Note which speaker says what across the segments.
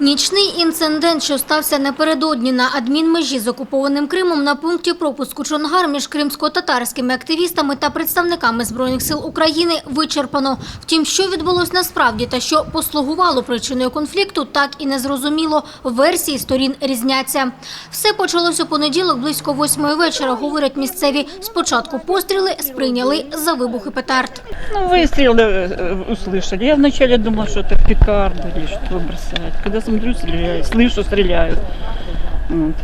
Speaker 1: Нічний інцидент, що стався напередодні на адмінмежі з окупованим Кримом на пункті пропуску Чонгар між кримсько-татарськими активістами та представниками Збройних сил України вичерпано. Втім, що відбулось насправді та що послугувало причиною конфлікту, так і не зрозуміло. Версії сторін різняться. Все почалося у понеділок близько восьмої вечора, говорять місцеві. Спочатку постріли сприйняли за вибухи петард.
Speaker 2: Ну, выстрелы э, услышали. Я вначале думала, что это пикарды или что бросают. Когда смотрю, стреляют, слышу, стреляют. Вот.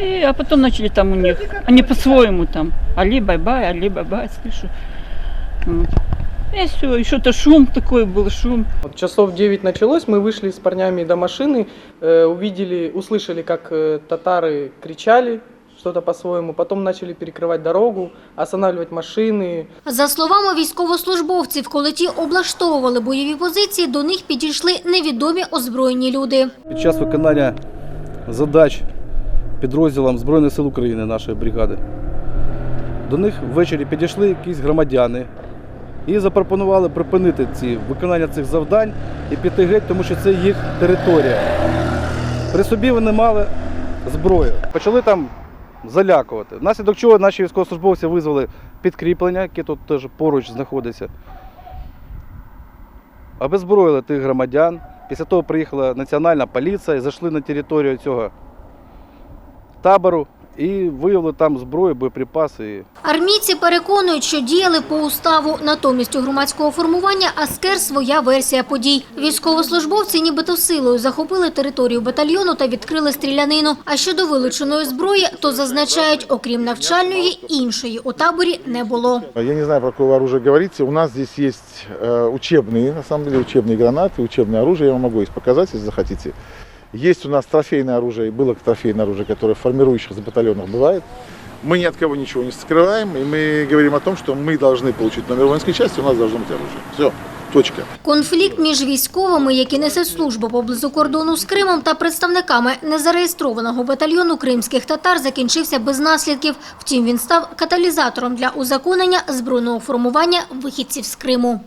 Speaker 2: И, а потом начали там у них, они по-своему там, али бай-бай, али бай-бай, слышу. Вот. И все, и что-то шум такой был, шум.
Speaker 3: Вот часов 9 началось, мы вышли с парнями до машины, э, увидели, услышали, как э, татары кричали что-то по-своему, потом начали перекрывать дорогу, останавливать машины.
Speaker 1: За словами військовослужбовців, коли ті облаштовували бойові позиції, до них підійшли невідомі озброєні люди.
Speaker 4: Під час виконання задач підрозділам Збройних сил України нашої бригади до них ввечері підійшли якісь громадяни і запропонували припинити ці виконання цих завдань і піти геть, тому що це їх територія. При собі вони мали зброю. Почали там залякувати. Внаслідок чого наші військовослужбовці визвали підкріплення, яке тут теж поруч знаходиться. Обезброїли тих громадян. Після того приїхала національна поліція і зайшли на територію цього табору і виявили там зброю, боєприпаси.
Speaker 1: Армійці переконують, що діяли по уставу. Натомість у громадського формування Аскер своя версія подій. Військовослужбовці нібито силою захопили територію батальйону та відкрили стрілянину. А щодо вилученої зброї, то зазначають, окрім навчальної, іншої у таборі не було.
Speaker 5: Я не знаю, про какое оружие говорите. У нас здесь есть э, учебные, на самом деле, учебные гранаты, учебное оружие. Я вам могу их показать, если захотите. Есть у нас трофейное оружие, и было трофейное оружие, которое в формирующих батальонах бывает. Мы ни от кого ничего не скрываем, и мы говорим о том, что мы должны получить номер воинской части, у нас должно быть оружие. Все, точка.
Speaker 1: Конфлікт між військовими, які несуть службу поблизу кордону з Кримом, та представниками незареєстрованого батальйону кримських татар закінчився без наслідків. Втім, він став каталізатором для узаконення збройного формування вихідців з Криму.